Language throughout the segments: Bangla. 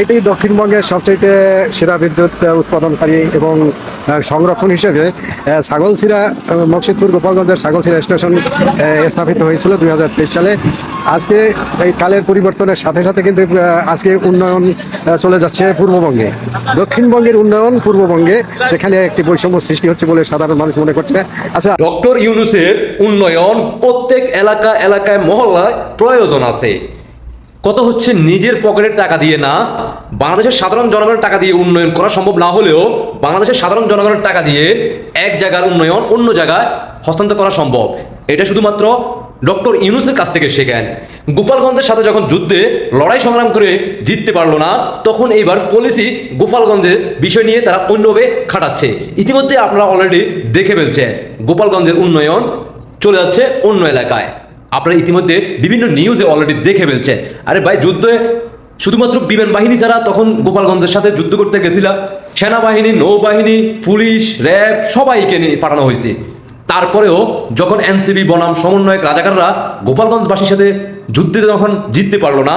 এটি দক্ষিণবঙ্গের সবচেয়ে সেরা বিদ্যুৎ উৎপাদনকারী এবং সংরক্ষণ হিসেবে ছাগলছিরা আহ, মকসিদপুর গোপালগঞ্জের ছাগলছিরা স্টেশন স্থাপিত হয়েছিল দু হাজার তেইশ সালে। আজকে এই কালের পরিবর্তনের সাথে সাথে কিন্তু আজকে উন্নয়ন চলে যাচ্ছে পূর্ববঙ্গে। দক্ষিণবঙ্গের উন্নয়ন পূর্ববঙ্গে এখানে একটি বৈষম্য সৃষ্টি হচ্ছে বলে সাধারণ মানুষ মনে করছে। আচ্ছা ডক্টর ইউনুসের উন্নয়ন প্রত্যেক এলাকা এলাকায় মহল্লায় প্রয়োজন আছে। কত হচ্ছে নিজের পকেটের টাকা দিয়ে না? বাংলাদেশের সাধারণ জনগণের টাকা দিয়ে উন্নয়ন করা সম্ভব না হলেও বাংলাদেশের সাধারণ জনগণের টাকা দিয়ে এক জায়গার উন্নয়ন অন্য জায়গায় হস্তান্তর করা সম্ভব। এটা শুধুমাত্র ডক্টর ইউনুসের কাছ থেকে শেখেন। গোপালগঞ্জের সাথে যখন যুদ্ধে লড়াই সংগ্রাম করে জিততে পারল না, তখন এইবার পলিসি গোপালগঞ্জের বিষয় নিয়ে তারা অন্যভাবে খাটাচ্ছে। ইতিমধ্যে আপনারা অলরেডি দেখে ফেলছে গোপালগঞ্জের উন্নয়ন চলে যাচ্ছে অন্য এলাকায়। আপনারা ইতিমধ্যে বিভিন্ন নিউজে অলরেডি দেখে ফেলছেন আরে ভাই, যুদ্ধে শুধুমাত্র বিমান বাহিনী ছাড়া তখন গোপালগঞ্জের সাথে যুদ্ধ করতে গেছিলাম সেনাবাহিনী, নৌবাহিনী, পুলিশ, র্যাব, সবাইকে নিয়ে পাঠানো হয়েছে। তারপরেও যখন এনসিবি, বনাম সমন্বয়ক রাজাকাররা গোপালগঞ্জবাসীর সাথে যুদ্ধে যখন জিততে পারল না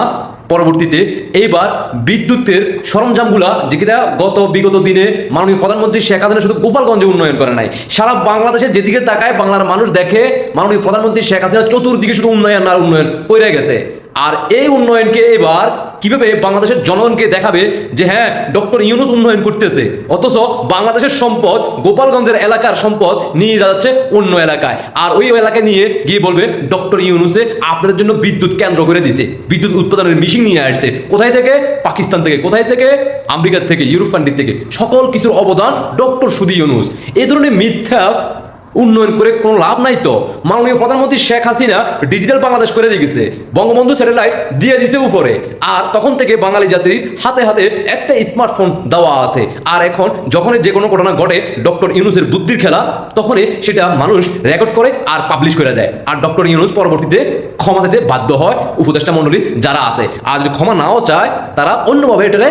পরবর্তীতে এইবার বিদ্যুতের সরঞ্জামগুলা যেটা গত বিগত দিনে মাননীয় প্রধানমন্ত্রী শেখ হাসিনা শুধু গোপালগঞ্জে উন্নয়ন করে নাই, সারা বাংলাদেশের যেদিকে তাকায় বাংলার মানুষ দেখে মাননীয় প্রধানমন্ত্রী শেখ হাসিনা চতুর্দিকে শুধু উন্নয়ন আর উন্নয়ন করে গেছে। আর এই উন্নয়নকে এবার কীভাবে বাংলাদেশের জনগণকে দেখাবে যে হ্যাঁ ডক্টর ইউনুস উন্নয়ন করতেছে? অথচ বাংলাদেশের সম্পদ, গোপালগঞ্জের এলাকার সম্পদ নিয়ে যাচ্ছে অন্য এলাকায়। আর ওই এলাকায় নিয়ে গিয়ে বলবে, ডক্টর ইউনুসে আপনাদের জন্য বিদ্যুৎ কেন্দ্র করে দিছে। বিদ্যুৎ উৎপাদনের মেশিন নিয়ে আসছে। কোথায় থেকে? পাকিস্তান থেকে। কোথায় থেকে? আমেরিকার থেকে, ইউরোপ কান্ট্রি থেকে। সকল কিছুর অবদান ডক্টর সুদি ইউনুস। এই ধরনের মিথ্যা উন্নয়ন করে কোনো লাভ নাই তো। মাননীয় প্রধানমন্ত্রী শেখ হাসিনা ডিজিটাল বাংলাদেশ করে দিয়ে গেছে। বঙ্গবন্ধু স্যাটেলাইট দিয়ে দিছে উপরে। আর তখন থেকে বাঙালি জাতির হাতে হাতে একটা স্মার্টফোন দেওয়া আছে। আর এখন যখনই যে কোনো ঘটনা ঘটে, ডক্টর ইউনুসের বুদ্ধির খেলা, তখনই সেটা মানুষ রেকর্ড করে আর পাবলিশ করে দেয়। আর ডক্টর ইউনুস পরবর্তীতে ক্ষমা দিতে বাধ্য হয় উপদেষ্টা মণ্ডলী যারা আছে। আর যদি ক্ষমা নাও চায়, তারা অন্যভাবে এটারে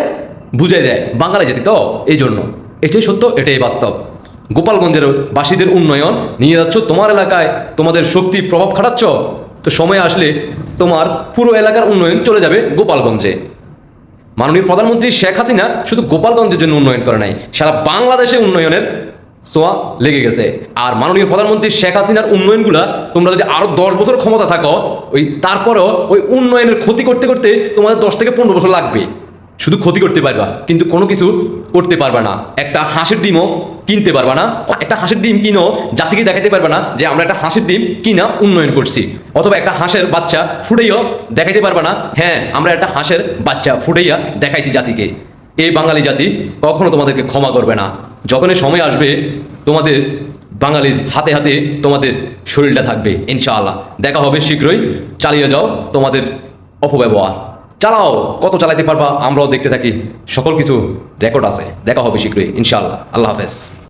বুঝিয়ে দেয় বাঙালি জাতি তো এই জন্য এটাই সত্য, এটাই বাস্তব। গোপালগঞ্জের বাসীদের উন্নয়ন নিয়ে যাচ্ছ। তোমার এলাকায় তোমাদের শক্তি প্রভাব খাটাচ্ছ। তো সময় আসলে তোমার পুরো এলাকার উন্নয়ন চলে যাবে গোপালগঞ্জে। মাননীয় প্রধানমন্ত্রী শেখ হাসিনা শুধু গোপালগঞ্জের জন্য উন্নয়ন করে নাই, সারা বাংলাদেশে উন্নয়নের সোয়া লেগে গেছে। আর মাননীয় প্রধানমন্ত্রী শেখ হাসিনার উন্নয়নগুলা তোমরা যদি আরও দশ বছর ক্ষমতা থাকো, ওই তারপরও ওই উন্নয়নের ক্ষতি করতে করতে তোমাদের দশ থেকে পনেরো বছর লাগবে। শুধু ক্ষতি করতে পারবা, কিন্তু কোনো কিছু করতে পারবা না। একটা হাঁসের ডিমও কিনতে পারবা না। একটা হাঁসের ডিম কিনো, জাতিকে দেখাতে পারবে না যে আমরা একটা হাঁসের ডিম কিনা উন্নয়ন করছি। অথবা একটা হাঁসের বাচ্চা ফুটাইও দেখাইতে পারবে না হ্যাঁ আমরা একটা হাঁসের বাচ্চা ফুটাইয়া দেখাইছি জাতিকে। এই বাঙালি জাতি কখনো তোমাদেরকে ক্ষমা করবে না। যখনই সময় আসবে, তোমাদের বাঙালির হাতে হাতে তোমাদের শরীরটা থাকবে, ইনশাআল্লাহ। দেখা হবে শীঘ্রই। চালিয়ে যাও তোমাদের অপব্যবহার। চালাও, কত চালাইতে পারবা, আমরাও দেখতে থাকি। সকল কিছু রেকর্ড আছে। দেখা হবে শীঘ্রই, ইনশাআল্লাহ। আল্লাহ হাফেজ।